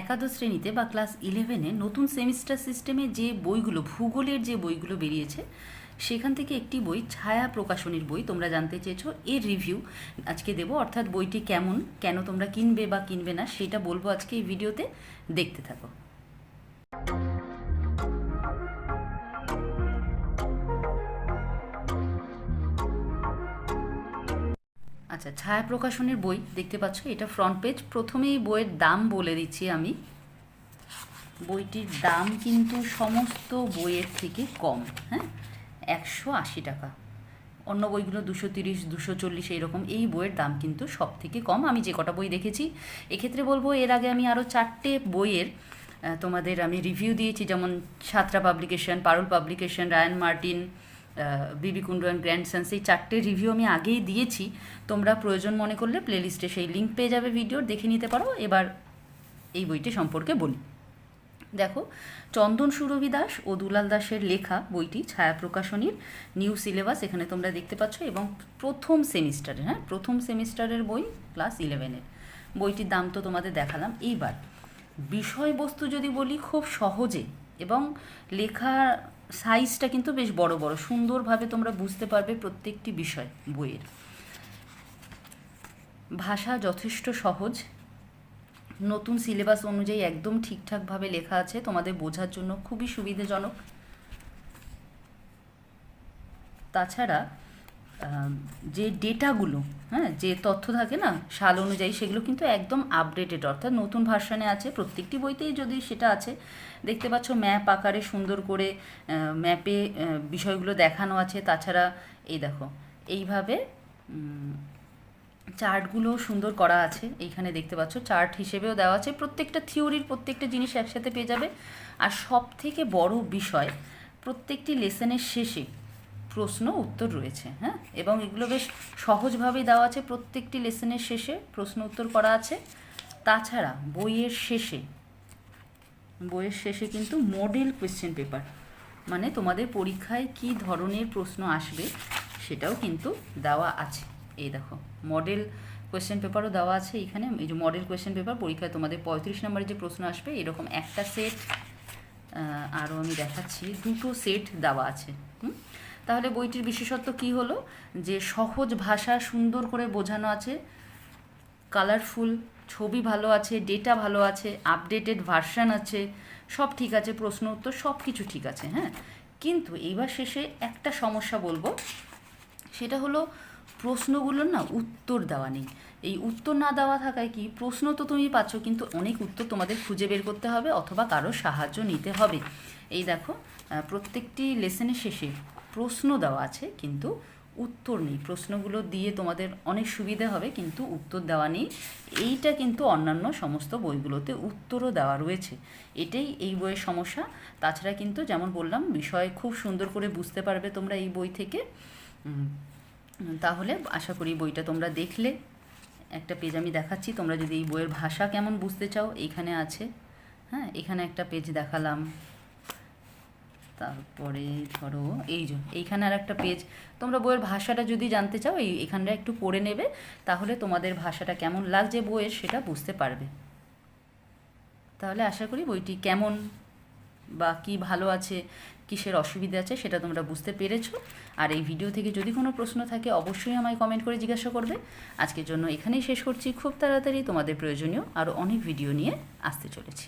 একাদশ শ্রেণীতে বা ক্লাস ইলেভেনে নতুন সেমিস্টার সিস্টেমে যে বইগুলো, ভূগোলের যে বইগুলো বেরিয়েছে, সেখান থেকে একটি বই, ছায়া প্রকাশনীর বই তোমরা জানতে চেয়েছো। এর রিভিউ আজকে দেবো। অর্থাৎ বইটি কেমন, কেন তোমরা কিনবে বা কিনবে না, সেটা বলব আজকে এই ভিডিওতে দেখতে থাকো। আচ্ছা ছায়া প্রকাশনের বই দেখতে পাচ্ছ? এটা ফ্রন্ট পেজ প্রথমেই বইয়ের দাম বলে দিচ্ছি আমি। বইটির দাম কিন্তু সমস্ত বইয়ের থেকে কম হ্যাঁ? একশো আশি টাকা। অন্য বইগুলো দুশো তিরিশ, দুশো চল্লিশ এইরকম। এই বইয়ের দাম কিন্তু সব থেকে কম। আমি যে কটা বই দেখেছি, এক্ষেত্রে বলব এর আগে আমি আরও চারটে বইয়ের তোমাদের আমি রিভিউ দিয়েছি। যেমন সাতরা publication Parul publication Ryan Martin Bibi Kundu and গ্র্যান্ডসন্স এই চারটে রিভিউ আমি আগেই দিয়েছি। তোমরা প্রয়োজন মনে করলে প্লেলিস্টে সেই লিঙ্ক পেয়ে যাবে ভিডিওর দেখে নিতে পারো। এবার এই বইটি সম্পর্কে বলি। দেখো, চন্দন সুরভি দাস ও দুলাল দাসের লেখা বইটি ছায়া প্রকাশনীর নিউ সিলেবাস এখানে তোমরা দেখতে পাচ্ছ এবং প্রথম সেমিস্টারের হ্যাঁ? প্রথম সেমিস্টারের বই ক্লাস ইলেভেনের বইটির দাম তো তোমাদের দেখালাম। এইবার, বিষয়বস্তু যদি বলি খুব সহজে এবং লেখার সাইজটা কিন্তু বেশ বড় বড়। সুন্দরভাবে তোমরা বুঝতে পারবে প্রত্যেকটি বিষয় বইয়ের। ভাষা যথেষ্ট সহজ। নতুন সিলেবাস অনুযায়ী একদম ঠিকঠাকভাবে লেখা আছে। তোমাদের বোঝার জন্য খুবই সুবিধাজনক। তাছাড়া যে ডেটাগুলো হ্যাঁ যে তথ্য থাকে না, সাল অনুযায়ী সেগুলো কিন্তু একদম আপডেটেড অর্থাৎ নতুন ভার্সানে আছে। প্রত্যেকটি বইতেই যদি সেটা আছে, দেখতে পাচ্ছ ম্যাপ আকারে সুন্দর করে ম্যাপে বিষয়গুলো দেখানো আছে। তাছাড়া এই দেখো, এইভাবে চার্টগুলো সুন্দর করা আছে। এইখানে দেখতে পাচ্ছ চার্ট হিসেবেও দেওয়া আছে। প্রত্যেকটা থিওরির প্রত্যেকটা জিনিস একসাথে পেয়ে যাবে। আর সব থেকে বড় বিষয়, প্রত্যেকটি লেসনের শেষে প্রশ্ন, উত্তর রয়েছে হ্যাঁ? এবং এগুলো বেশ সহজভাবেই দেওয়া আছে প্রত্যেকটি লেসনের শেষে, প্রশ্ন, উত্তর করা আছে। তাছাড়া বইয়ের শেষে বইয়ের শেষে কিন্তু মডেল কোয়েশ্চেন পেপার মানে তোমাদের পরীক্ষায় কি ধরনের প্রশ্ন আসবে সেটাও কিন্তু দেওয়া আছে। এই দেখো মডেল কোয়েশ্চেন পেপারও দেওয়া আছে এখানে, এই যে মডেল কোয়েশ্চেন পেপার পরীক্ষায় তোমাদের পঁয়ত্রিশ নম্বরের যে প্রশ্ন আসবে, এরকম একটা সেট আরও আমি দেখাচ্ছি, দুটো সেট দেওয়া আছে, হুম? তাহলে বইটির বিশেষত্ব কি হলো? যে সহজ ভাষা সুন্দর করে বোঝানো আছে কালারফুল ছবি ভালো আছে ডেটা ভালো আছে আপডেটেড ভার্সন আছে, সব ঠিক আছে, প্রশ্ন উত্তর সব কিছু ঠিক আছে হ্যাঁ? কিন্তু এইবার শেষে একটা সমস্যা বলব, সেটা হলো প্রশ্নগুলোর না উত্তর দেওয়া নেই। এই উত্তর না দেওয়া থাকায় কি, প্রশ্ন তো তুমি পাচ্ছ, কিন্তু অনেক উত্তর তোমাদের খুঁজে বের করতে হবে অথবা কারও সাহায্য নিতে হবে। এই দেখো প্রত্যেকটি লেসনের শেষে প্রশ্ন দেওয়া আছে, কিন্তু উত্তর নেই। প্রশ্নগুলো দিয়ে তোমাদের অনেক সুবিধা হবে, কিন্তু উত্তর দেওয়া নেই। এইটা কিন্তু অন্যান্য সমস্ত বইগুলোতে উত্তরও দেওয়া রয়েছে। এটাই এই বইয়ের সমস্যা। তাছাড়া কিন্তু যেমন বললাম, বিষয় খুব সুন্দর করে বুঝতে পারবে তোমরা এই বই থেকে। তাহলে আশা করি বইটা তোমরা দেখলে। একটা পেজ আমি দেখাচ্ছি। তোমরা যদি এই বইয়ের ভাষা কেমন বুঝতে চাও এইখানে আছে। হ্যাঁ এখানে একটা পেজ দেখালাম। তারপরে ধরো, এই যে, এইখানে আর একটা পেজ তোমরা বইয়ের ভাষাটা যদি জানতে চাও, এই, এখানটা একটু পড়ে নেবে, তাহলে তোমাদের ভাষাটা কেমন লাগছে বইয়ের সেটা বুঝতে পারবে। তাহলে আশা করি বইটি কেমন বা কি ভালো আছে, কিসের অসুবিধা আছে সেটা তোমরা বুঝতে পেরেছ। আর এই ভিডিও থেকে যদি কোনো প্রশ্ন থাকে, অবশ্যই আমায় কমেন্ট করে জিজ্ঞাসা করবে। আজকের জন্য এখানেই শেষ করছি। খুব তাড়াতাড়ি তোমাদের প্রয়োজনীয় আরও অনেক ভিডিও নিয়ে আসতে চলেছি।